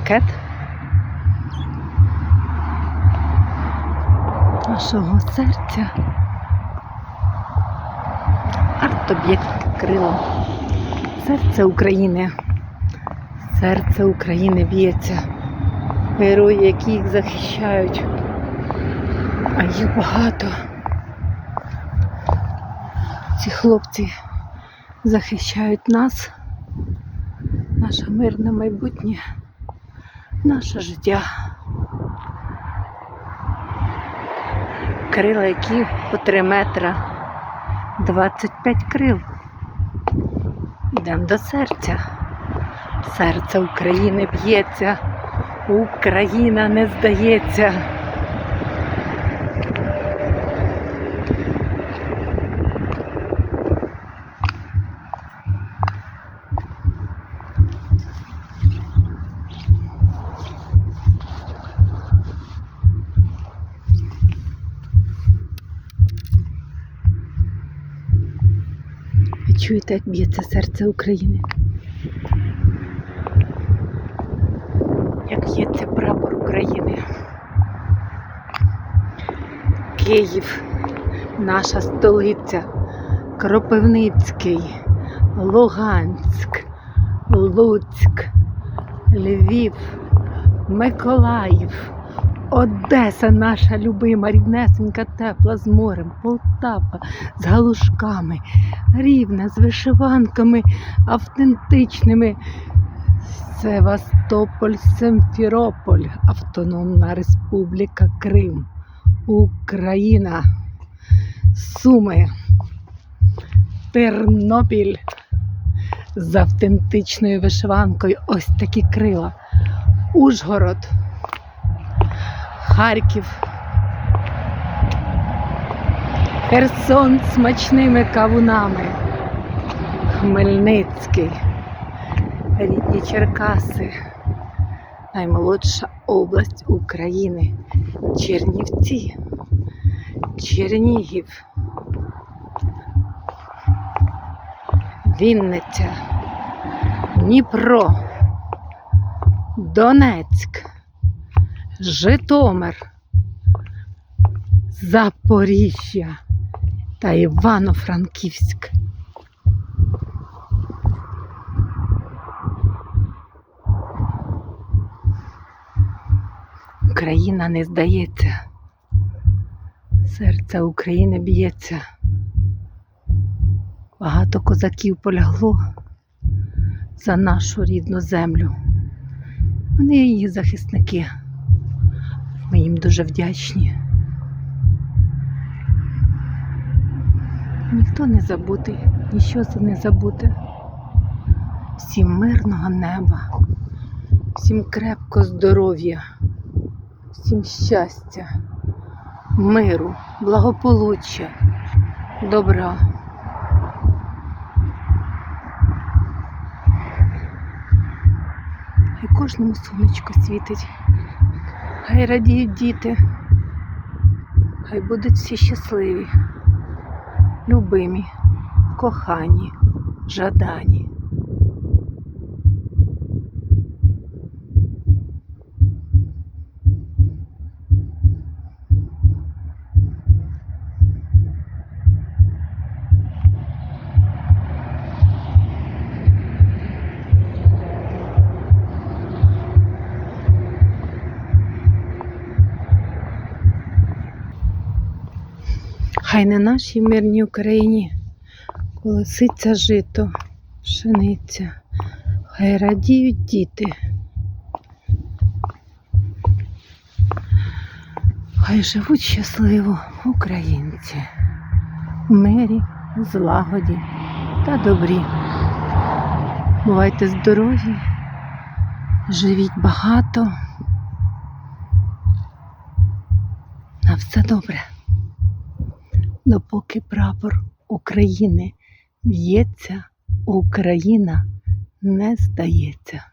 макет нашого серця. Арт-об'єкт крило. Серце України. Серце України б'ється. Герої, які їх захищають. А їх багато. Ці хлопці захищають нас, наше мирне майбутнє, наше життя. Крила, які по 3 метра, 25 крил. Йдемо до серця. Серце України б'ється, Україна не здається. Чуєте, як б'ється серце України? Як б'ється прапор України? Київ, наша столиця, Кропивницький, Луганськ, Луцьк, Львів, Миколаїв, Одеса наша любима, ріднесенька, тепла з морем, Полтава з галушками, Рівне з вишиванками автентичними. Севастополь, Симферополь, Автономна Республіка Крим, Україна, Суми, Тернопіль з автентичною вишиванкою. Ось такі крила. Ужгород, Харків. Херсон смачними кавунами. Хмельницький. Рідні Черкаси. Наймолодша область України. Чернівці. Чернігів. Вінниця. Дніпро. Донецьк. Житомир. Запоріжжя та Івано-Франківськ. Україна не здається. Серце України б'ється. Багато козаків полягло за нашу рідну землю. Вони її захисники. Ми їм дуже вдячні. Ніхто не забутий, ніщо не забуде. Всім мирного неба, всім крепко здоров'я, всім щастя, миру, благополуччя, добра. Хай кожному сонечко світить, хай радіють діти, хай будуть всі щасливі любимі, кохані, жадані. Хай на нашій мирній Україні колоситься жито, пшениця, хай радіють діти. Хай живуть щасливо українці в мирі, злагоді та добрі. Бувайте здорові, живіть багато. На все добре допоки прапор України в'ється, Україна не здається.